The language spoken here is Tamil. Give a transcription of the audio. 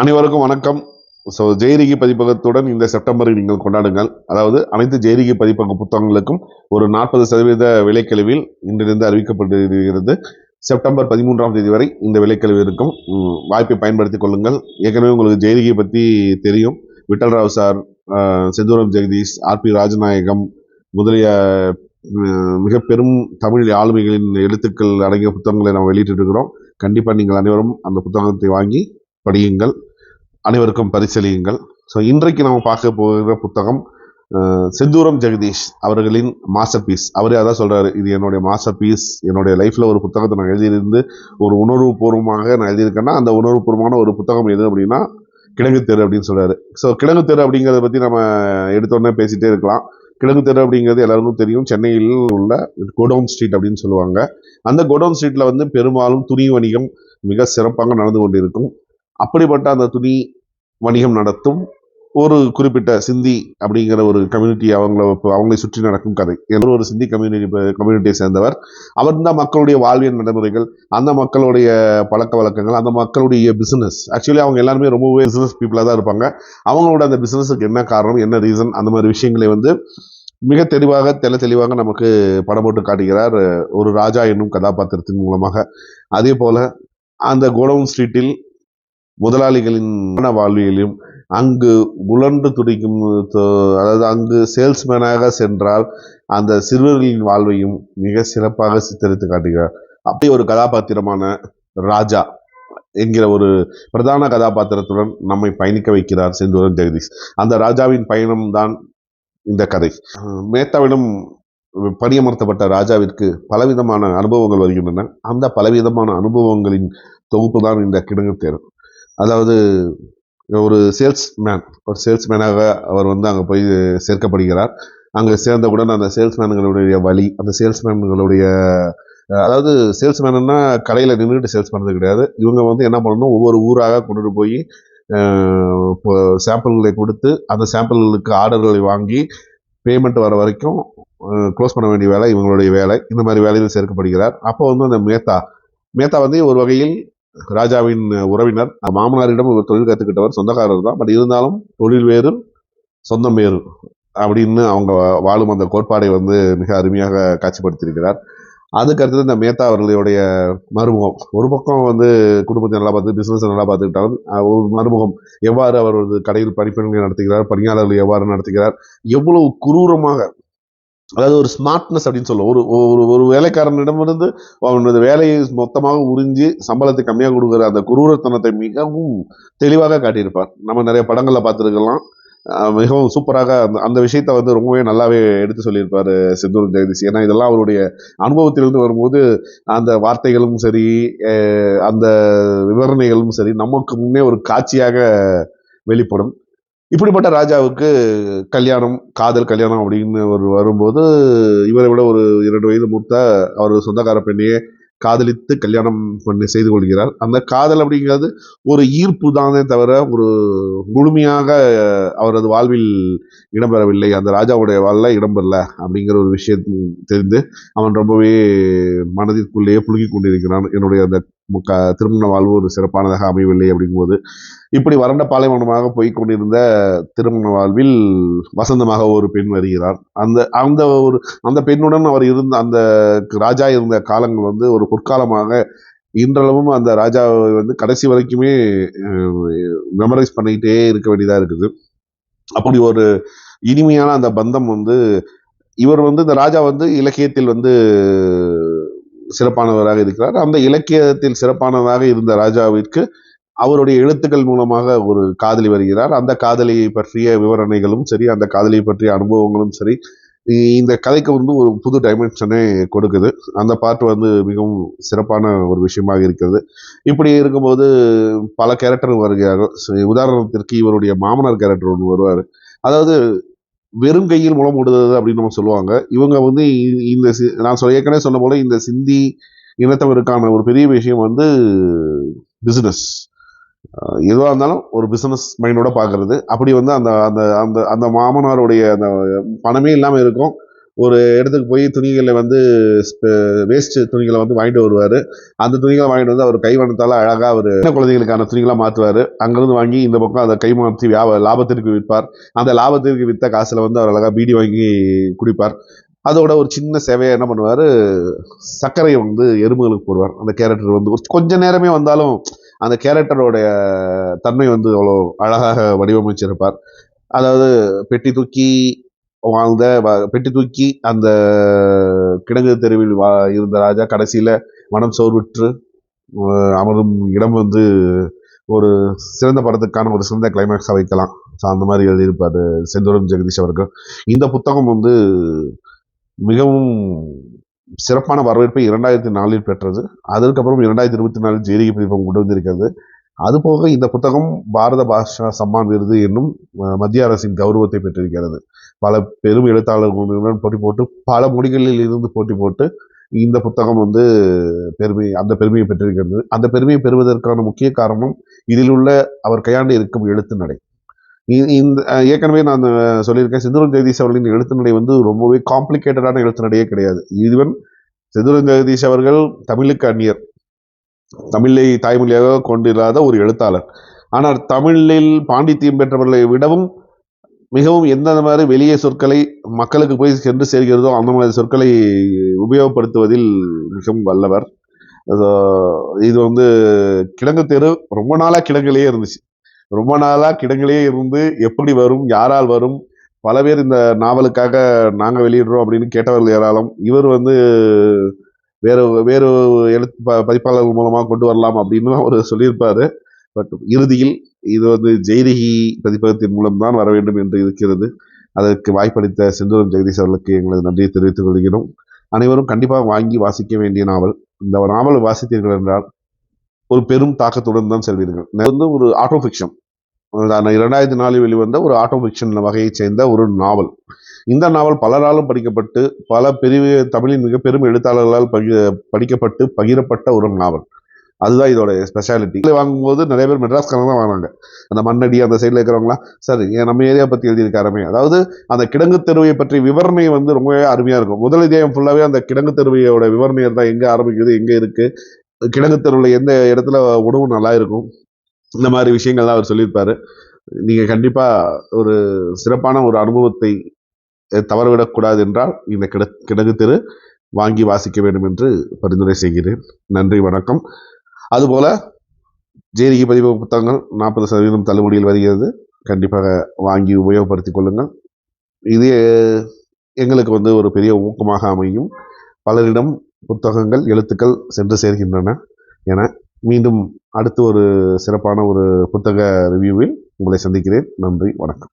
அனைவருக்கும் வணக்கம். ஸோ ஜெயரிகி பதிப்பகத்துடன் இந்த செப்டம்பரை நீங்கள் கொண்டாடுங்கள். அதாவது அனைத்து ஜெயரிகி பதிப்பக புத்தகங்களுக்கும் ஒரு நாற்பது சதவீத விலைக்கழிவில் இன்றிலிருந்து அறிவிக்கப்பட்டிருக்கிறது. செப்டம்பர் பதிமூன்றாம் தேதி வரை இந்த விலைக்கழிவு இருக்கும். வாய்ப்பை பயன்படுத்தி கொள்ளுங்கள். ஏற்கனவே உங்களுக்கு ஜெயரிகி பற்றி தெரியும். Vittal Rao sir Senthooram Jagadeesh R P Rajanayagam முதலிய மிக பெரும் தமிழ் ஆளுமைகளின் எழுத்துக்கள் அடங்கிய புத்தகங்களை நாம் வெளியிட்டு இருக்கிறோம் கண்டிப்பாக நீங்கள் அனைவரும் அந்த புத்தகத்தை வாங்கி படியுங்கள். அனைவருக்கும் பரிசீலியுங்கள் ஸோ இன்றைக்கு நம்ம பார்க்க போகிற புத்தகம் செந்தூரம் ஜெகதீஷ் அவர்களின் மாஸ்டர் பீஸ் அவரே அதான் சொல்கிறாரு இது என்னுடைய மாஸ்டர் பீஸ் என்னுடைய லைஃப்பில் ஒரு புத்தகத்தை நான் எழுதியிருந்து ஒரு உணர்வு பூர்வமாக நான் எழுதியிருக்கேன்னா அந்த உணர்வு பூர்வமான ஒரு புத்தகம் எது அப்படின்னா கிழங்கு தெரு அப்படின்னு சொல்கிறாரு ஸோ கிழங்கு தெரு அப்படிங்கிறத பற்றி நம்ம எடுத்தோடனே பேசிகிட்டே இருக்கலாம். கிழங்கு தெரு அப்படிங்கிறது எல்லாருக்கும் தெரியும். சென்னையில் உள்ள கோடவுன் ஸ்ட்ரீட் அப்படின்னு சொல்லுவாங்க. அந்த கோடவுன் ஸ்ட்ரீட்டில் வந்து பெரும்பாலும் துணி வணிகம் மிக சிறப்பாக நடந்து கொண்டிருக்கும். அப்படிப்பட்ட அந்த துணி வணிகம் நடத்தும் ஒரு குறிப்பிட்ட சிந்தி அப்படிங்கிற ஒரு கம்யூனிட்டி அவங்கள அவங்களை சுற்றி நடக்கும் கதை. எல்லோரும் ஒரு சிந்தி கம்யூனிட்டி கம்யூனிட்டியை சேர்ந்தவர். அவர் தான் மக்களுடைய வாழ்வியல் நடைமுறைகள் அந்த மக்களுடைய பழக்க வழக்கங்கள் அந்த மக்களுடைய பிஸ்னஸ் ஆக்சுவலி அவங்க எல்லாருமே ரொம்பவே பிஸ்னஸ் பீப்புளாக தான் இருப்பாங்க. அவங்களோட அந்த பிஸ்னஸுக்கு என்ன காரணம் என்ன ரீசன் அந்த மாதிரி விஷயங்களை வந்து மிக தெளிவாக தெல தெளிவாக நமக்கு படம் போட்டு காட்டுகிறார். ஒரு ராஜா என்னும் கதாபாத்திரத்தின் மூலமாக. அதே போல் அந்த கோடவுன் ஸ்ட்ரீட்டில் முதலாளிகளின் மன வாழ்வியலையும் அங்கு உழன்று துடிக்கும் அதாவது அங்கு சேல்ஸ்மேனாக சென்றால் அந்த சிறுவர்களின் வாழ்வையும் மிக சிறப்பாக சித்தரித்து காட்டுகிறார். அப்படி ஒரு கதாபாத்திரமான ராஜா என்கிற ஒரு பிரதான கதாபாத்திரத்துடன் நம்மை பயணிக்க வைக்கிறார் செந்தூரன் ஜெகதீஷ். அந்த ராஜாவின் பயணம் தான் இந்த கதை. மேத்தாவிடம் பணியமர்த்தப்பட்ட ராஜாவிற்கு பலவிதமான அனுபவங்கள் வருகின்றன. அந்த பலவிதமான அனுபவங்களின் தொகுப்பு தான் இந்த கிடங்கு தேர் அதாவது ஒரு சேல்ஸ்மேன் ஒரு சேல்ஸ்மேனாக அவர் வந்து அங்கே போய் சேர்க்கப்படுகிறார். அங்கே சேர்ந்தவுடன் அந்த சேல்ஸ்மேன்களுடைய வழி அந்த சேல்ஸ்மேன்களுடைய அதாவது சேல்ஸ்மேனுன்னா கடையில் நின்றுட்டு சேல்ஸ் பண்ணுறது கிடையாது. இவங்க வந்து என்ன பண்ணணும் ஒவ்வொரு ஊராக கொண்டுட்டு போய் இப்போ சாம்பிள்களை கொடுத்து அந்த சாம்பிள்களுக்கு ஆர்டர்களை வாங்கி பேமெண்ட் வர வரைக்கும் க்ளோஸ் பண்ண வேண்டிய வேலை இவங்களுடைய வேலை. இந்த மாதிரி வேலையில் சேர்க்கப்படுகிறார். அப்போ வந்து அந்த மேத்தா மேத்தா வந்து ஒரு வகையில் ராஜாவின் உறவினர் மாமனாரிடம் இவர் தொழில் கற்றுக்கிட்டவர் சொந்தக்காரர் தான். பட் இருந்தாலும் தொழில் வேறு சொந்தம் வேறு அப்படின்னு அவங்க வாழும் அந்த கோட்பாடை வந்து மிக அருமையாக காட்சிப்படுத்தியிருக்கிறார். அதுக்கடுத்தது இந்த மேத்தா அவர்களுடைய மறுமுகம். ஒரு பக்கம் வந்து குடும்பத்தை நல்லா பார்த்து பிஸ்னஸை நல்லா பார்த்துக்கிட்டாலும் ஒரு மறுமுகம். எவ்வாறு அவர் வந்து கடையில் பணிப்பெண்களை நடத்துகிறார் பணியாளர்களை எவ்வாறு நடத்துகிறார் எவ்வளவு குரூரமாக அதாவது ஒரு ஸ்மார்ட்னஸ் அப்படின்னு சொல்லுவோம். ஒரு ஒரு ஒரு வேலைக்காரனிடமிருந்து அவனது வேலையை மொத்தமாக உறிஞ்சி சம்பளத்தை கம்மியாக கொடுக்குற அந்த குரூரத்தனத்தை மிகவும் தெளிவாக காட்டியிருப்பார். நம்ம நிறைய படங்களில் பார்த்துருக்கலாம். மிகவும் சூப்பராக அந்த அந்த விஷயத்த வந்து ரொம்பவே நல்லாவே எடுத்து சொல்லியிருப்பார் செந்தூர் ஜெகதீஷ். ஏன்னா இதெல்லாம் அவருடைய அனுபவத்திலிருந்து வரும்போது அந்த வார்த்தைகளும் சரி அந்த விவரணைகளும் சரி நமக்கு முன்னே ஒரு காட்சியாக வெளிப்படும். இப்படிப்பட்ட ராஜாவுக்கு கல்யாணம் காதல் கல்யாணம் அப்படின்னு ஒரு வரும்போது இவரை விட ஒரு இரண்டு வயது மூத்த அவர் சொந்தக்கார பெண்ணையே காதலித்து கல்யாணம் பண்ணி செய்து கொள்கிறார். அந்த காதல் அப்படிங்கிறது ஒரு ஈர்ப்பு தானே தவிர ஒரு முழுமையாக அவரது வாழ்வில் இடம்பெறவில்லை. அந்த ராஜாவுடைய வாழ்ல இடம்பெறல அப்படிங்கிற ஒரு விஷயம் தெரிந்து அவன் ரொம்பவே மனதிற்குள்ளேயே புழுகி கொண்டிருக்கிறான். என்னுடைய அந்த முக்க திருமண வாழ்வு ஒரு சிறப்பானதாக அமையவில்லை அப்படிங்கும்போது இப்படி வறண்ட பாலைவனமாக போய் கொண்டிருந்த திருமண வாழ்வில் வசந்தமாக ஒரு பெண் வருகிறார். அந்த அந்த ஒரு அந்த பெண்ணுடன் அவர் இருந்த அந்த ராஜா இருந்த காலங்கள் வந்து ஒரு பொற்காலமாக இன்றளவும் அந்த ராஜாவை வந்து கடைசி வரைக்குமே மெமரைஸ் பண்ணிக்கிட்டே இருக்க வேண்டியதாக இருக்குது. அப்படி ஒரு இனிமையான அந்த பந்தம் வந்து இவர் வந்து இந்த ராஜா வந்து இலக்கியத்தில் வந்து சிறப்பானவராக இருக்கிறார். அந்த இலக்கியத்தில் சிறப்பானவராக இருந்த ராஜாவிற்கு அவருடைய எழுத்துக்கள் மூலமாக ஒரு காதலி வருகிறார். அந்த காதலியை பற்றிய விவரணைகளும் சரி அந்த காதலியை பற்றிய அனுபவங்களும் சரி இந்த கதைக்கு வந்து ஒரு புது டைமென்ஷனே கொடுக்குது. அந்த பாட்டு வந்து மிகவும் சிறப்பான ஒரு விஷயமாக இருக்கிறது. இப்படி இருக்கும்போது பல கேரக்டர் வருகிறார்கள். உதாரணத்திற்கு இவருடைய மாமனார் கேரக்டர் ஒன்று வருவார். அதாவது வெறும் கையில் மூலம் விடுறது அப்படின்னு நம்ம சொல்லுவாங்க. இவங்க வந்து இந்த சி- நான் சொல்ல ஏற்கனவே சொன்ன போல இந்த சிந்தி இனத்தவருக்கான ஒரு பெரிய விஷயம் வந்து பிஸ்னஸ் எதுவாக இருந்தாலும் ஒரு பிஸ்னஸ் மைண்டோட பார்க்குறது. அப்படி வந்து அந்த அந்த அந்த அந்த மாமனாருடைய அந்த பணமே இல்லாமல் இருக்கும். ஒரு இடத்துக்கு போய் துணிகளை வந்து வேஸ்ட் துணிகளை வந்து வாங்கிட்டு வருவார். அந்த துணிகளை வாங்கிட்டு வந்து அவர் கைவண்ணத்தால் அழகாக அவர் சின்ன குழந்தைகளுக்கான துணிகளாக மாற்றுவார் அங்கேருந்து வாங்கி இந்த பக்கம் அதை கை மாற்றி வியாப லாபத்திற்கு விற்பார். அந்த லாபத்திற்கு விற்ற காசில் வந்து அவர் அழகாக பீடி வாங்கி குடிப்பார். அதோட ஒரு சின்ன சேவையை என்ன பண்ணுவார்? சர்க்கரையை வந்து எறும்புகளுக்கு போடுவார். அந்த கேரக்டர் வந்து கொஞ்ச நேரமே வந்தாலும் அந்த கேரக்டரோடைய தன்மை வந்து அவ்வளோ அழகாக வடிவமைச்சிருப்பார். அதாவது பெட்டி தூக்கி வாழ்ந்த வ- பெட்டி தூக்கி அந்த கிடங்கு தெருவில் வா இருந்த ராஜா கடைசியில் மனம் சோர்வுற்று அமரும் இடம் வந்து ஒரு சிறந்த படத்துக்கான ஒரு சிறந்த கிளைமேக்ஸாக வைக்கலாம். ஸோ அந்த மாதிரி எழுதியிருப்பார் செந்தூரம் ஜெகதீஷ் அவர்கள். இந்த புத்தகம் வந்து மிகவும் சிறப்பான வரவேற்பை இரண்டாயிரத்தி நாலில் பெற்றது. அதற்கப்புறம் இரண்டாயிரத்தி இருபத்தி நாலில் ஜெயரிகை பதிப்பம் கொண்டு வந்திருக்கிறது. அதுபோக இந்த புத்தகம் பாரத பாஷா சம்மான் விருது என்னும் மத்திய அரசின் கௌரவத்தை பெற்றிருக்கிறது. பல பெரும் எழுத்தாளர்களுடன் போட்டி போட்டு பல மொழிகளில் இருந்து போட்டி போட்டு இந்த புத்தகம் வந்து பெருமை அந்த பெருமையை பெற்றிருக்கிறது. அந்த பெருமையை பெறுவதற்கான முக்கிய காரணம் இதில் உள்ள அவர் கையாண்டு இருக்கும் எழுத்து நடை. இ- இந்த ஏற்கனவே நான் சொல்லியிருக்கேன் செந்தூரம் ஜெகதீஷ் அவர்களின் எழுத்து நடை வந்து ரொம்பவே காம்ப்ளிகேட்டடான எழுத்து நடையே கிடையாது. ஈவன் செந்தூரம் ஜெகதீஷ் அவர்கள் தமிழுக்கு அந்நியர். தமிழை தாய்மொழியாக கொண்டிராத ஒரு எழுத்தாளர். ஆனால் தமிழில் பாண்டித்தியம் பெற்றவர்களை விடவும் மிகவும் எந்தெந்த மாதிரி வெளியே சொற்களை மக்களுக்கு போய் சென்று சேர்கிறதோ அந்த மாதிரி சொற்களை உபயோகப்படுத்துவதில் மிகவும் வல்லவர். இது வந்து கிடங்கு தெரு ரொம்ப நாளாக கிடங்கிலேயே இருந்துச்சு. ரொம்ப நாளாக கிடங்கிலேயே இருந்து எப்படி வரும் யாரால் வரும் பல பேர் இந்த நாவலுக்காக நாங்கள் வெளியிடுறோம் அப்படின்னு கேட்டவர்கள் ஏராளம். இவர் வந்து வேறு வேறு எழுத்து ப- பதிப்பாளர்கள் மூலமாக கொண்டு வரலாம் அப்படின்னு அவர் சொல்லியிருப்பார். பட் இறுதியில் இது வந்து ஜெய்ரிகி பதிப்பகத்தின் மூலம்தான் வர வேண்டும் என்று இருக்கிறது. அதற்கு வாய்ப்பளித்த செந்தூரம் ஜெகதீஷ் அவர்களுக்கு எங்களது நன்றியை தெரிவித்துக் கொள்கிறோம். அனைவரும் கண்டிப்பாக வாங்கி வாசிக்க வேண்டிய நாவல். இந்த நாவல் வாசித்தீர்கள் என்றால் ஒரு பெரும் தாக்கத்துடன் தான் செல்வீர்கள். வந்து ஒரு ஆட்டோ ஃபிக்ஷன் இரண்டாயிரத்தி நாலில் வெளிவந்த ஒரு ஆட்டோ ஃபிக்ஷன் வகையைச் சேர்ந்த ஒரு நாவல். இந்த நாவல் பலராலும் படிக்கப்பட்டு பல பெரிய தமிழின் மிக பெரும் எழுத்தாளர்களால் பகி படிக்கப்பட்டு பகிரப்பட்ட ஒரு நாவல். அதுதான் இதோட ஸ்பெஷாலிட்டி வாங்கும்போது நிறைய பேர் மெட்ராஸ் கணக்கு தான் வாங்கினாங்க அந்த மண்ணடி அந்த சைடில் இருக்கிறவங்களாம் சார் நம்ம ஏரியா பற்றி எழுதியிருக்காருமே அதாவது அந்த கிடங்கு தெருவை பற்றி விவரணை வந்து ரொம்பவே அருமையாக இருக்கும். முதல் இதயம் ஃபுல்லாகவே அந்த கிடங்கு தெருவையோட விவரணையை தான் எங்கே ஆரம்பிக்குது எங்கே இருக்குது கிடங்கு தெருவில் எந்த இடத்துல உணவு நல்லா இருக்கும்? இந்த மாதிரி விஷயங்கள்லாம் அவர் சொல்லியிருப்பார். நீங்கள் கண்டிப்பாக ஒரு சிறப்பான ஒரு அனுபவத்தை தவறவிடக்கூடாது என்றால் இந்த கிட கிடங்கு தெரு வாங்கி வாசிக்க வேண்டும் என்று பரிந்துரை செய்கிறேன். நன்றி வணக்கம். அதுபோல ஜேரிகை பதிவு புத்தகங்கள் நாற்பது சதவீதம் தள்ளுபடியில் வருகிறது. கண்டிப்பாக வாங்கி உபயோகப்படுத்திக் கொள்ளுங்கள். இது எங்களுக்கு வந்து ஒரு பெரிய ஊக்கமாக அமையும். பலரிடம் புத்தகங்கள் எழுத்துக்கள் சென்று சேர்கின்றன என மீண்டும் அடுத்து ஒரு சிறப்பான ஒரு புத்தக ரிவ்யூவில் உங்களை சந்திக்கிறேன். நன்றி வணக்கம்.